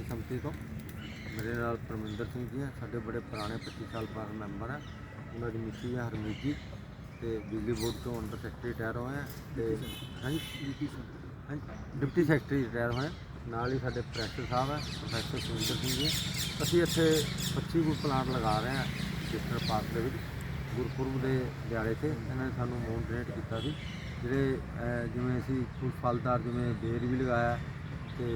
ਨਿਗਰਾਨੀ ਸੰਮਤੀ ਤੋਂ। ਮੇਰੇ ਨਾਲ ਪਰਮਿੰਦਰ ਸਿੰਘ ਜੀ ਹੈ ਸਾਡੇ ਬੜੇ ਪੁਰਾਣੇ 25 ਸਾਲ ਪੁਰਾਣੇ ਮੈਂਬਰ ਹੈ। ਉਹਨਾਂ ਦੀ ਮਿੱਤੀ ਹੈ ਹਰਮੀਤ ਜੀ ਤੇ ਬਿਜਲੀ ਬੋਰਡ ਤੋਂ ਅੰਡਰ ਸੈਕਟਰੀ ਰਿਟਾਇਰ ਹੋਏ ਹੈ ਤੇ ਹਾਂਜੀ? ਹਾਂਜੀ ਡਿਪਟੀ ਸੈਕਟਰੀ ਰਿਟਾਇਰ ਹੋਏ। ਨਾਲ ਹੀ ਸਾਡੇ ਪ੍ਰੋਫੈਸਰ ਸਾਹਿਬ ਹੈ ਪ੍ਰੋਫੈਸਰ ਸੁਰਿੰਦਰ ਸਿੰਘ ਜੀ। ਅਸੀਂ ਇੱਥੇ 25 ਗੁਰ ਪਲਾਂਟ ਲਗਾ ਰਹੇ ਹਾਂ ਸਿਸਟਰ ਪਾਰਕ ਦੇ ਵਿੱਚ ਗੁਰਪੁਰਬ ਦੇ ਦਿਹਾੜੇ ਤੇ। ਇਹਨਾਂ ਨੇ ਸਾਨੂੰ ਮੋਨ ਡੋਨੇਟ ਕੀਤਾ ਸੀ। ਜਿਹੜੇ ਜਿਵੇਂ ਅਸੀਂ ਕੁਝ ਫਲਦਾਰ ਜਿਵੇਂ ਬੇਰ ਵੀ ਲਗਾਇਆ ਤੇ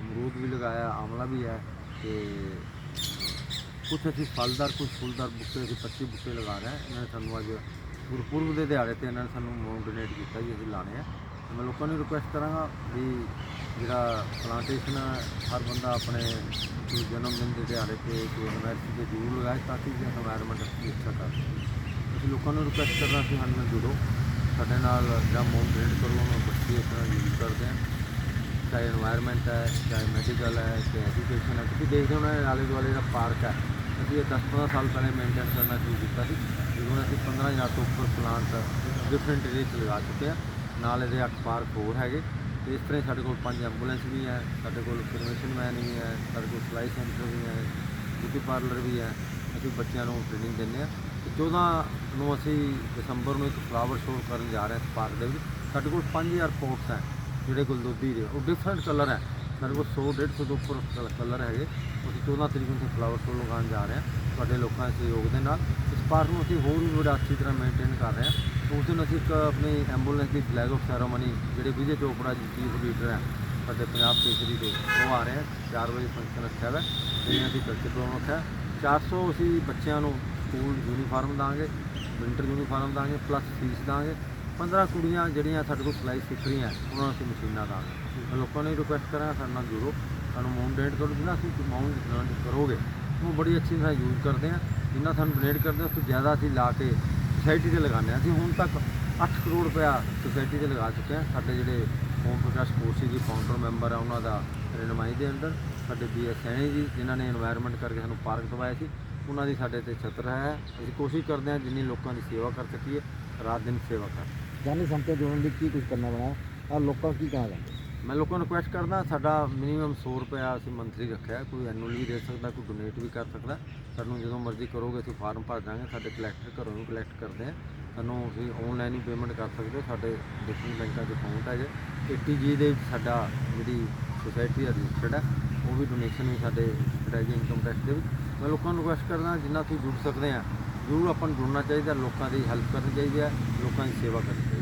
ਅਮਰੂਦ ਵੀ ਲਗਾਇਆ, ਆਮਲਾ ਵੀ ਹੈ ਤੇ ਕੁਝ ਅਸੀਂ ਫਲਦਾਰ ਕੁਝ ਫੁੱਲਦਾਰ ਬੁੱਕੇ ਦੇ 25 ਬੁੱਕੇ ਲਗਾ ਰਹੇ ਹਾਂ। ਇਹਨਾਂ ਨੇ ਸਾਨੂੰ ਅੱਜ ਗੁਰਪੁਰਬ ਦੇ ਦਿਹਾੜੇ ਤੇ ਇਹਨਾਂ ਨੇ ਸਾਨੂੰ ਮੋਨ ਡੋਨੇਟ ਕੀਤਾ ਜੀ, ਅਸੀਂ ਲਾਣੇ ਆ। ਮੈਂ ਲੋਕਾਂ ਨੂੰ ਰਿਕੁਐਸਟ ਕਰਾਂਗਾ ਵੀ ਜਿਹੜਾ ਪਲਾਂਟੇਸ਼ਨ ਹਰ ਬੰਦਾ ਆਪਣੇ ਜਨਮ ਦਿਨ ਦੇ ਦਿਹਾੜੇ ਤੇ ਕੋਈ ਯੂਨੀਵਰਸਿਟੀ ਦੇ ਜ਼ਰੂਰ ਲਗਾਏ ਤਾਂ ਕਿ ਜਿਹੜਾ এনवायरमेंट ਅਸੀਂ ਅੱਛਾ ਕਰ ਸਕੀਏ। ਅਸੀਂ ਲੋਕਾਂ ਨੂੰ ਰਿਕੁਐਸਟ ਕਰਨਾ ਕਿ ਸਾਡੇ ਨਾਲ ਜੁੜੋ ਸਾਡੇ ਨਾਲ ਜਾਂ ਮੋਨ ਡੋਨੇਟ ਕਰੋ, ਉਹਨਾਂ ਬੱਚੇ ਇਸ ਤਰ੍ਹਾਂ ਯੂਜ਼ ਕਰਦੇ ਆ। ਚਾਹੇ এনवायरमेंट ਹੈ, ਚਾਹੇ ਮੈਡੀਕਲ ਹੈ, ਚਾਹੇ ਐਜੂਕੇਸ਼ਨ ਹੈ, ਤੁਸੀਂ ਦੇਖਦੇ ਹੋ ਨਾ ਆਲੇ ਦੁਆਲੇ ਦਾ ਪਾਰਕ ਹੈ, ਅਸੀਂ ਇਹ 10-15 ਸਾਲ ਪਹਿਲੇ ਮੇਨਟੇਨ ਕਰਨਾ ਸ਼ੁਰੂ ਕੀਤਾ ਸੀ, ਜਦੋਂ ਅਸੀਂ 15 ਜਾਂ ਤੋਂ ਉੱਪਰ ਪਲਾਂਟ ਡਿਫਰੈਂਟ ਏਰੀਆ 'ਚ ਲਗਾ ਚੁੱਕੇ ਆ ਨਾਲ ਇਹਦੇ 8 ਪਾਰਕ ਹੋਰ ਹੈਗੇ, ਤੇ ਇਸ ਤਰ੍ਹਾਂ ਸਾਡੇ ਕੋਲ ਪੰਜ ਐਂਬੂਲੈਂਸ ਵੀ ਹੈ, ਸਾਡੇ ਕੋਲ ਕਨਵੈਨਸ਼ਨ ਮੈਨ ਵੀ ਹੈ, ਸਾਡੇ ਕੋਲ ਸਲਾਈ ਸੈਂਟਰ ਵੀ ਹੈ ਬਿਊਟੀ ਪਾਰਲਰ ਵੀ ਹੈ, ਅਸੀਂ ਬੱਚਿਆਂ ਨੂੰ ਟ੍ਰੇਨਿੰਗ ਦਿੰਦੇ ਆ 14 ਨੂੰ ਅਸੀਂ ਦਸੰਬਰ ਨੂੰ ਇੱਕ ਫਲਾਵਰ ਸ਼ੋਅ ਕਰਨ ਜਾ ਰਹੇ ਹਾਂ ਪਾਰਕ ਦੇ ਵਿੱਚ, ਸਾਡੇ ਕੋਲ 5000 ਪੋਟਸ ਹੈ। ਜਿਹੜੇ ਗੁਲਦੋਦੀ ਦੇ ਉਹ ਡਿਫਰੈਂਟ ਕਲਰ ਹੈ। ਸਾਡੇ ਕੋਲ 100 150 ਤੋਂ ਉੱਪਰ ਕਲਰ ਹੈਗੇ। ਅਸੀਂ 14 ਤਰੀਕ ਨੂੰ ਫਲਾਵਰ ਸ਼ੋਅ ਲਗਾਉਣ ਜਾ ਰਹੇ ਹਾਂ। ਤੁਹਾਡੇ ਲੋਕਾਂ ਦੇ ਸਹਿਯੋਗ ਦੇ ਨਾਲ। ਇਸ ਪਾਰਕ ਨੂੰ ਅਸੀਂ ਹੋਰ ਵੀ ਬੜਾ ਅੱਛੀ ਤਰ੍ਹਾਂ ਮੇਨਟੇਨ ਕਰ ਰਹੇ ਹਾਂ। ਉਸ ਦਿਨ ਅਸੀਂ ਇੱਕ ਆਪਣੀ ਐਂਬੂਲੈਂਸ ਦੀ ਫਲੈਗ ਆਫ ਸੈਰਾਮਨੀ ਜਿਹੜੇ ਵਿਜੇ ਚੋਪੜਾ ਜੀ ਚੀਫ ਲੀਡਰ ਹੈ, ਸਾਡੇ ਪੰਜਾਬ ਕੇਸਰੀ ਦੇ, ਉਹ ਆ ਰਹੇ ਹੈ। 4 ਵਜੇ ਫੰਕਸ਼ਨ ਰੱਖਿਆ ਹੋਇਆ ਇਹਨਾਂ ਦੀ ਕਲਚਰ ਪ੍ਰੋਗਰਾਮ ਰੱਖਿਆ 400 ਅਸੀਂ ਬੱਚਿਆਂ ਨੂੰ ਸਕੂਲ ਯੂਨੀਫਾਰਮ ਦਾਂਗੇ ਵਿੰਟਰ ਯੂਨੀਫਾਰਮ ਦਾਂਗੇ ਪਲੱਸ ਫੀਸ ਦਾਂਗੇ 15 ਕੁੜੀਆਂ ਜਿਹੜੀਆਂ ਸਾਡੇ ਕੋਲ ਸਿਲਾਈ ਸਿੱਖ ਰਹੀਆਂ, ਉਹਨਾਂ ਨੂੰ ਅਸੀਂ ਮਸ਼ੀਨਾਂ ਦਾਂਗੇ। ਲੋਕਾਂ ਨੂੰ ਰਿਕੁਐਸਟ ਕਰਾਂ ਸਾਡੇ ਨਾਲ ਜੁੜੋ। ਸਾਨੂੰ ਮਾਊਂਟ ਡੇਟ ਕਰੋ ਜਿੰਨਾ ਅਸੀਂ ਮਾਊਂਟ ਲਰਨ ਕਰੋਗੇ। ਉਹ ਬੜੀ ਅੱਛੀ ਤਰ੍ਹਾਂ ਯੂਜ਼ ਕਰਦੇ ਆ। ਜਿੰਨਾ ਸਾਨੂੰ ਡੋਨੇਟ ਕਰਦੇ ਉਸ ਤੋਂ ਜ਼ਿਆਦਾ ਅਸੀਂ ਲਾ ਕੇ ਸੋਸਾਇਟੀ ਤੇ ਲਗਾਉਂਦੇ ਆ। ਅਸੀਂ ਹੁਣ ਤੱਕ 8 ਕਰੋੜ ਰੁਪਇਆ ਸੋਸਾਇਟੀ ਤੇ ਲਗਾ ਚੁੱਕੇ ਆ। ਸਾਡੇ ਜਿਹੜੇ ਹੋਮ ਪ੍ਰਕਾਸ਼ ਕੋਸੀ ਜੀ ਫਾਊਂਡਰ ਮੈਂਬਰ ਆ, ਉਹਨਾਂ ਦਾ ਰਣਮਾਈ ਦੇ ਅੰਦਰ। ਸਾਡੇ ਬੀਐਸ ਸੈਣੀ ਜੀ, ਜਿਨ੍ਹਾਂ ਨੇ এনवायरमेंट ਕਰਕੇ ਸਾਨੂੰ ਪਾਰਕ ਦਵਾਇਆ ਸੀ, ਉਹਨਾਂ ਦੀ ਸਾਡੇ ਤੇ ਛਤਰ ਹੈ। ਅਸੀਂ ਕੋਸ਼ਿਸ਼ ਕਰਦੇ ਹਾਂ ਜਿੰਨੀ ਲੋਕਾਂ ਦੀ ਸੇਵਾ ਕਰ ਸਕੀਏ, ਰਾਤ ਦਿਨ ਸੇਵਾ ਕਰ ਜਾਨੀ ਸੰਤੇ ਜੋੜਨ ਲਈ ਕੀ ਕੁਝ ਕਰਨਾ ਬਣਾ ਆ ਲੋਕਾਂ ਨੂੰ ਕੀ ਕਹਿਣਾ ਚਾਹੁੰਦੇ? ਮੈਂ ਲੋਕਾਂ ਨੂੰ ਰਿਕੁਐਸਟ ਕਰਦਾ, ਸਾਡਾ ਮਿਨੀਮਮ 100 ਰੁਪਇਆ ਅਸੀਂ ਮੰਥਲੀ ਰੱਖਿਆ ਹੈ। ਕੋਈ ਐਨੂਅਲੀ ਦੇ ਸਕਦਾ, ਕੋਈ ਡੋਨੇਟ ਵੀ ਕਰ ਸਕਦਾ। ਸਾਨੂੰ ਜਦੋਂ ਮਰਜ਼ੀ ਕਰੋਗੇ, ਅਸੀਂ ਫਾਰਮ ਭਰ ਦਾਂਗੇ, ਸਾਡੇ ਕਲੈਕਟਰ ਘਰੋਂ ਵੀ ਕਲੈਕਟ ਕਰਦੇ ਆ। ਸਾਨੂੰ ਤੁਸੀਂ ਆਨਲਾਈਨ ਹੀ ਪੇਮੈਂਟ ਕਰ ਸਕਦੇ ਹੋ ਸਾਡੇ ਡਿਫਰੈਂਟ ਬੈਂਕਾਂ 'ਚ ਅਕਾਊਂਟ ਹੈ ਜੇ। 80G ਦੇ ਵਿੱਚ ਸਾਡਾ ਜਿਹੜੀ ਸੁਸਾਇਟੀ ਦਾ ਰਜਿਸਟਰਡ ਹੈ ਉਹ ਵੀ ਡੋਨੇਸ਼ਨ ਵੀ ਸਾਡੇ ਜਿਹੜਾ ਹੈ ਇਨਕਮ ਟੈਕਸ ਦੇ ਵਿੱਚ। ਮੈਂ ਲੋਕਾਂ ਨੂੰ ਰਿਕੁਐਸਟ ਕਰਦਾ, ਜਿੰਨਾ ਤੁਸੀਂ ਜੁੜ ਸਕਦੇ ਆ, ਜ਼ਰੂਰ ਆਪਾਂ ਨੂੰ ਜੁੜਨਾ ਚਾਹੀਦਾ, ਲੋਕਾਂ ਦੀ ਹੈਲਪ ਕਰਨੀ ਚਾਹੀਦੀ ਹੈ ਲੋਕਾਂ ਦੀ ਸੇਵਾ ਕਰਨੀ